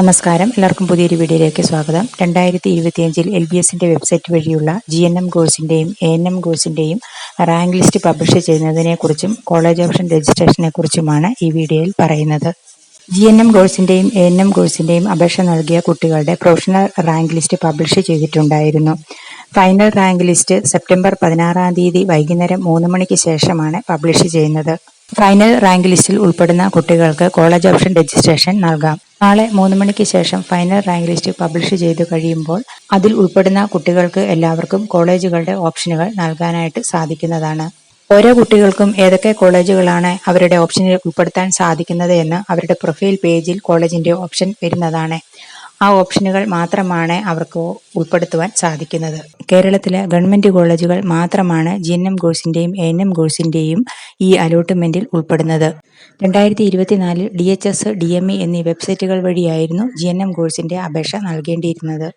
നമസ്കാരം. എല്ലാവർക്കും പുതിയൊരു വീഡിയോയിലേക്ക് സ്വാഗതം. രണ്ടായിരത്തി ഇരുപത്തിയഞ്ചിൽ എൽ ബി എസിന്റെ വെബ്സൈറ്റ് വഴിയുള്ള ജി എൻ എം കോഴ്സിന്റെയും എ എൻ എം കോഴ്സിന്റെയും റാങ്ക് ലിസ്റ്റ് പബ്ലിഷ് ചെയ്യുന്നതിനെക്കുറിച്ചും കോളേജ് ഓപ്ഷൻ രജിസ്ട്രേഷനെ കുറിച്ചുമാണ് ഈ വീഡിയോയിൽ പറയുന്നത്. ജി എൻ എം കോഴ്സിന്റെയും എ എൻ എം കോഴ്സിന്റെയും അപേക്ഷ നൽകിയ കുട്ടികളുടെ പ്രൊഫഷണൽ റാങ്ക് ലിസ്റ്റ് പബ്ലിഷ് ചെയ്തിട്ടുണ്ടായിരുന്നു. ഫൈനൽ റാങ്ക് ലിസ്റ്റ് സെപ്റ്റംബർ പതിനാറാം തീയതി വൈകുന്നേരം മൂന്ന് മണിക്ക് ശേഷമാണ് പബ്ലിഷ് ചെയ്യുന്നത്. ഫൈനൽ റാങ്ക് ലിസ്റ്റിൽ ഉൾപ്പെടുന്ന കുട്ടികൾക്ക് കോളേജ് ഓപ്ഷൻ രജിസ്ട്രേഷൻ നൽകാം. നാളെ മൂന്ന് മണിക്ക് ശേഷം ഫൈനൽ റാങ്ക് ലിസ്റ്റ് പബ്ലിഷ് ചെയ്തു കഴിയുമ്പോൾ അതിൽ ഉൾപ്പെടുന്ന കുട്ടികൾക്ക് എല്ലാവർക്കും കോളേജുകളുടെ ഓപ്ഷനുകൾ നൽകാനായിട്ട് സാധിക്കുന്നതാണ്. ഓരോ കുട്ടികൾക്കും ഏതൊക്കെ കോളേജുകളാണ് അവരുടെ ഓപ്ഷനിൽ ഉൾപ്പെടുത്താൻ സാധിക്കുന്നത് എന്ന് അവരുടെ പ്രൊഫൈൽ പേജിൽ കോളേജിന്റെ ഓപ്ഷൻ വരുന്നതാണ്. ആ ഓപ്ഷനുകൾ മാത്രമാണ് അവർക്ക് ഉൾപ്പെടുത്തുവാൻ സാധിക്കുന്നത്. കേരളത്തിലെ ഗവൺമെന്റ് കോളേജുകൾ മാത്രമാണ് ജി എൻ എം കോഴ്സിന്റെയും എൻ എം കോഴ്സിന്റെയും ഈ അലോട്ട്മെന്റിൽ ഉൾപ്പെടുന്നത്. രണ്ടായിരത്തി ഇരുപത്തിനാലിൽ D H S D M E എന്നീ വെബ്സൈറ്റുകൾ വഴിയായിരുന്നു ജി എൻ എം കോഴ്സിന്റെ അപേക്ഷ നൽകേണ്ടിയിരുന്നത്.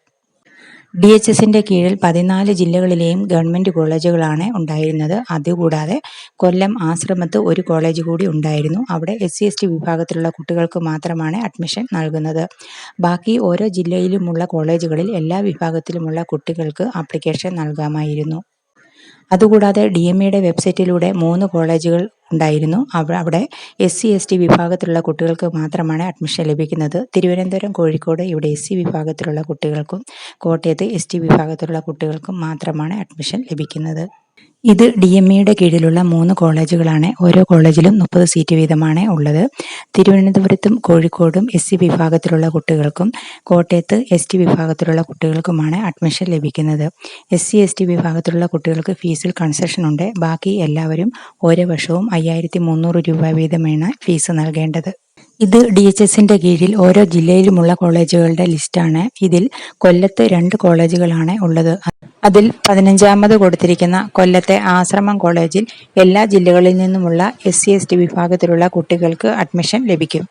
ഡി എച്ച് എസിന്റെ കീഴിൽ പതിനാല് ജില്ലകളിലെയും ഗവൺമെന്റ് കോളേജുകളാണ് ഉണ്ടായിരുന്നത്. അതുകൂടാതെ കൊല്ലം ആശ്രമത്ത് ഒരു കോളേജ് കൂടി ഉണ്ടായിരുന്നു. അവിടെ എസ് സി എസ് ടി വിഭാഗത്തിലുള്ള കുട്ടികൾക്ക് മാത്രമാണ് അഡ്മിഷൻ നൽകുന്നത്. ബാക്കി ഓരോ ജില്ലയിലുമുള്ള കോളേജുകളിൽ എല്ലാ വിഭാഗത്തിലുമുള്ള കുട്ടികൾക്ക് ആപ്ലിക്കേഷൻ നൽകാമായിരുന്നു. അതുകൂടാതെ ഡി എം ഇയുടെ വെബ്സൈറ്റിലൂടെ മൂന്ന് കോളേജുകൾ ഉണ്ടായിരുന്നു. അവിടെ എസ് സി എസ് ടി വിഭാഗത്തിലുള്ള കുട്ടികൾക്ക് മാത്രമാണ് അഡ്മിഷൻ ലഭിക്കുന്നത്. തിരുവനന്തപുരം കോഴിക്കോട് ഇവിടെ എസ് സി വിഭാഗത്തിലുള്ള കുട്ടികൾക്കും കോട്ടയത്ത് എസ് ടി വിഭാഗത്തിലുള്ള കുട്ടികൾക്കും മാത്രമാണ് അഡ്മിഷൻ ലഭിക്കുന്നത്. ഇത് ഡി എം ഇയുടെ കീഴിലുള്ള മൂന്ന് കോളേജുകളാണ്. ഓരോ കോളേജിലും മുപ്പത് സീറ്റ് വീതമാണ് ഉള്ളത്. തിരുവനന്തപുരത്തും കോഴിക്കോടും എസ് സി വിഭാഗത്തിലുള്ള കുട്ടികൾക്കും കോട്ടയത്ത് എസ് ടി വിഭാഗത്തിലുള്ള കുട്ടികൾക്കുമാണ് അഡ്മിഷൻ ലഭിക്കുന്നത്. എസ് സി എസ് ടി വിഭാഗത്തിലുള്ള കുട്ടികൾക്ക് ഫീസിൽ കൺസെഷൻ ഉണ്ട്. ബാക്കി എല്ലാവരും ഓരോ വർഷവും അയ്യായിരത്തി മുന്നൂറ് രൂപ വീതമാണ് ഫീസ് നൽകേണ്ടത്. ഇത് ഡി എച്ച് എസിന്റെ കീഴിൽ ഓരോ ജില്ലയിലുമുള്ള കോളേജുകളുടെ ലിസ്റ്റാണ് ഇതിൽ കൊല്ലത്ത് രണ്ട് കോളേജുകളാണ് ഉള്ളത്. അതിൽ പതിനഞ്ചാമത് കൊടുത്തിരിക്കുന്ന കൊല്ലത്തെ ആശ്രമം കോളേജിൽ എല്ലാ ജില്ലകളിൽ നിന്നുമുള്ള എസ് സി എസ് ടി വിഭാഗത്തിലുള്ള കുട്ടികൾക്ക് അഡ്മിഷൻ ലഭിക്കും.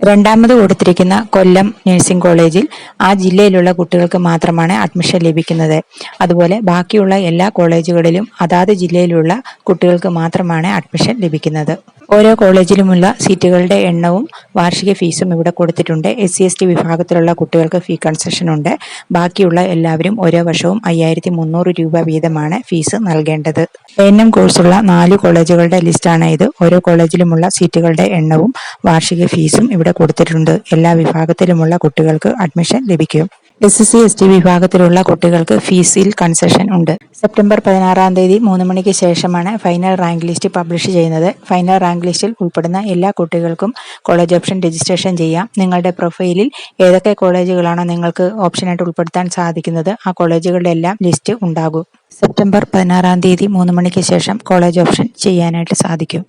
രണ്ടാമത് കൊടുത്തിരിക്കുന്ന കൊല്ലം നഴ്സിംഗ് കോളേജിൽ ആ ജില്ലയിലുള്ള കുട്ടികൾക്ക് മാത്രമാണ് അഡ്മിഷൻ ലഭിക്കുന്നത്. അതുപോലെ ബാക്കിയുള്ള എല്ലാ കോളേജുകളിലും അതാത് ജില്ലയിലുള്ള കുട്ടികൾക്ക് മാത്രമാണ് അഡ്മിഷൻ ലഭിക്കുന്നത്. ഓരോ കോളേജിലുമുള്ള സീറ്റുകളുടെ എണ്ണവും വാർഷിക ഫീസും ഇവിടെ കൊടുത്തിട്ടുണ്ട്. എസ് സി എസ് ടി വിഭാഗത്തിലുള്ള കുട്ടികൾക്ക് ഫീ കൺസെഷൻ ഉണ്ട്. ബാക്കിയുള്ള എല്ലാവരും ഓരോ വർഷവും അയ്യായിരത്തി മുന്നൂറ് രൂപ വീതമാണ് ഫീസ് നൽകേണ്ടത്. എൻ എം കോഴ്സുള്ള നാല് കോളേജുകളുടെ ലിസ്റ്റാണ് ഇത്. ഓരോ കോളേജിലുമുള്ള സീറ്റുകളുടെ എണ്ണവും വാർഷിക ഫീസും ഇവിടെ കൊടുത്തിട്ടുണ്ട്. എല്ലാ വിഭാഗത്തിലുമുള്ള കുട്ടികൾക്ക് അഡ്മിഷൻ ലഭിക്കും. S S C S T വിഭാഗത്തിലുള്ള കുട്ടികൾക്ക് ഫീസിൽ കൺസെഷൻ ഉണ്ട്. സെപ്റ്റംബർ പതിനാറാം തീയതി മൂന്ന് മണിക്ക് ശേഷമാണ് ഫൈനൽ റാങ്ക് ലിസ്റ്റ് പബ്ലിഷ് ചെയ്യുന്നത്. ഫൈനൽ റാങ്ക് ലിസ്റ്റിൽ ഉൾപ്പെടുന്ന എല്ലാ കുട്ടികൾക്കും കോളേജ് ഓപ്ഷൻ രജിസ്ട്രേഷൻ ചെയ്യാം. നിങ്ങളുടെ പ്രൊഫൈലിൽ ഏതൊക്കെ കോളേജുകളാണോ നിങ്ങൾക്ക് ഓപ്ഷനായിട്ട് ഉൾപ്പെടുത്താൻ സാധിക്കുന്നത് ആ കോളേജുകളുടെ എല്ലാം ലിസ്റ്റ് ഉണ്ടാകും. സെപ്റ്റംബർ പതിനാറാം തീയതി മൂന്ന് മണിക്ക് ശേഷം കോളേജ് ഓപ്ഷൻ ചെയ്യാനായിട്ട് സാധിക്കും.